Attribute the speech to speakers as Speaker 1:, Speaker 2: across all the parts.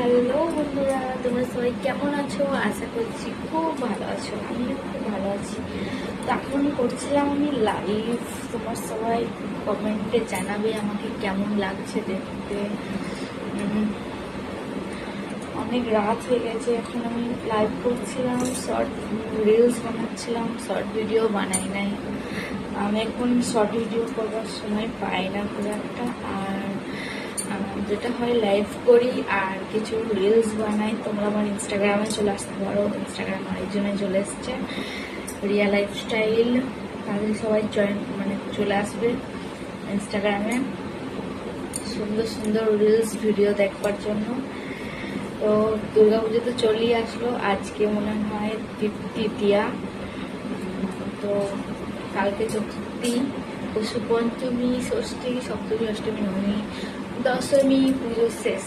Speaker 1: Hello বন্ধুরা, তোমরা সবাই কেমন আছো? আশা করছি খুব ভালো আছো। আমিও খুব ভালো আছি। তো এখন করছিলাম আমি লাইভ। তোমার সবাই কমেন্টে জানাবে আমাকে কেমন লাগছে দেখতে। অনেক রাত হয়ে গেছে, এখন আমি লাইভ করছিলাম, শর্ট রিলস বানাচ্ছিলাম, শর্ট ভিডিও বানাই নাই। আমি এখন শর্ট ভিডিও করবার সময় পাই না খুব একটা। আর যেটা হয় লাইভ করি আর কিছু রিলস বানাই। তোমরা আমার ইনস্টাগ্রামে চলে আসতে পারো। ইনস্টাগ্রাম আরেকজনে চলে এসছে। রিয়া লাইফস্টাইল তাহলে সবাই জয়েন মানে চলে আসবে ইনস্টাগ্রামে সুন্দর সুন্দর রিলস ভিডিও দেখবার জন্য। তো দুর্গা পুজো তো চলেই আসলো। আজকে মনে হয় তৃতীয়া। তো কালকে চতুর্থী। পশু পঞ্চমী, ষষ্ঠী, সপ্তমী, অষ্টমী, নবমী, দশমী, পুজো শেষ।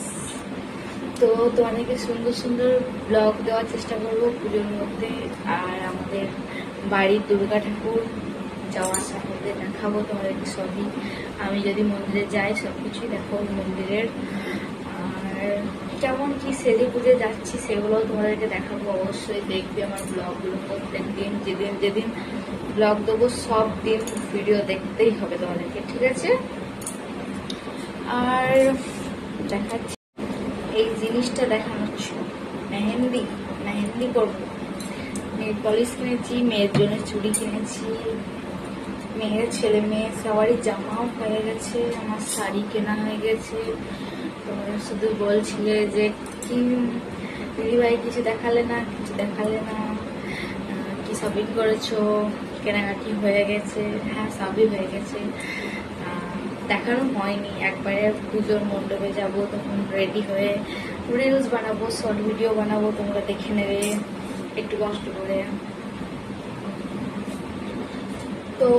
Speaker 1: তো তোমাদেরকে সুন্দর সুন্দর ব্লগ দেওয়ার চেষ্টা করব পুজোর মধ্যে। আর আমাদের বাড়ির দুর্গা ঠাকুর যাওয়া আসা করতে দেখাবো তোমাদেরকে সবই। আমি যদি মন্দিরে যাই সব কিছুই দেখো মন্দিরের। আর কেমন কি সেজে পুজো যাচ্ছি সেগুলো তোমাদেরকে দেখাবো। অবশ্যই দেখবে আমার ব্লগগুলো প্রত্যেক দিন যেদিন যেদিন ব্লগ দেবো, সব দিন ভিডিও দেখতেই হবে তোমাদেরকে, ঠিক আছে? আর দেখাচ্ছি, এই জিনিসটা দেখানোর ছিল মেহেন্দি মেহেন্দি করব। নেল পলিশ কিনেছি, মেয়ের জন্য চুড়ি কিনেছি। মেয়ের ছেলে মেয়ে সবারই জামাও হয়ে গেছে, আমার শাড়ি কেনা হয়ে গেছে। তোমরা শুধু বলছিলে যে, কি, দিদিভাই কিছু দেখালে না, কিছু দেখালে না? কি শপিং করেছ? কেনাকাটি হয়ে গেছে হ্যাঁ সবই হয়ে গেছে। দেখানো হয়নি। একবারে পুজোর মণ্ডপে যাব তখন রেডি হয়ে রিলস বানাবো শর্ট ভিডিও বানাবো তোমরা দেখে নেবে। একটু কষ্ট করে। তো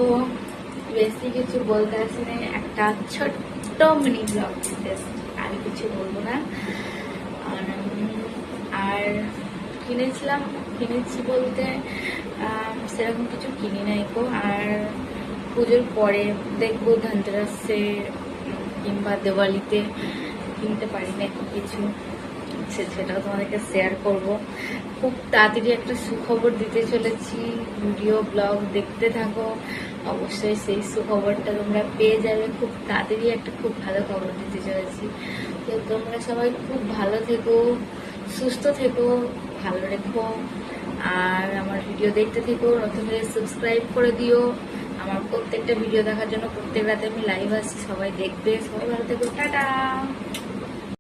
Speaker 1: বেশি কিছু বলতে আসি না একটা ছোট্ট মিনি ব্লগ। আর কিছু বলব না। আর, কিনেছিলাম কিনেছি বলতে সেরকম কিছু কিনি নাই গো। আর পুজোর পরে দেখব ধনতেরাসে কিংবা দেওয়ালিতে কিনতে পারি না কিছু। সেটাও তোমাদেরকে শেয়ার করব। খুব তাড়াতাড়ি একটা সুখবর দিতে চলেছি। ভিডিও ব্লগ দেখতে থাকো। অবশ্যই সেই সুখবরটা তোমরা পেয়ে যাবে। খুব তাড়াতাড়ি একটা খুব ভালো খবর দিতে চলেছি। তো তোমরা সবাই খুব ভালো থেকো, সুস্থ থেকো, ভালো রেখো। আর আমার ভিডিও দেখতে থেকো নতুন হলে সাবস্ক্রাইব করে দিও। আমার প্রত্যেকটা ভিডিও দেখার জন্য প্রত্যেক রাতে আমি লাইভ আসছি সবাই দেখবে। সবাই ভালো থেকো, টাটা!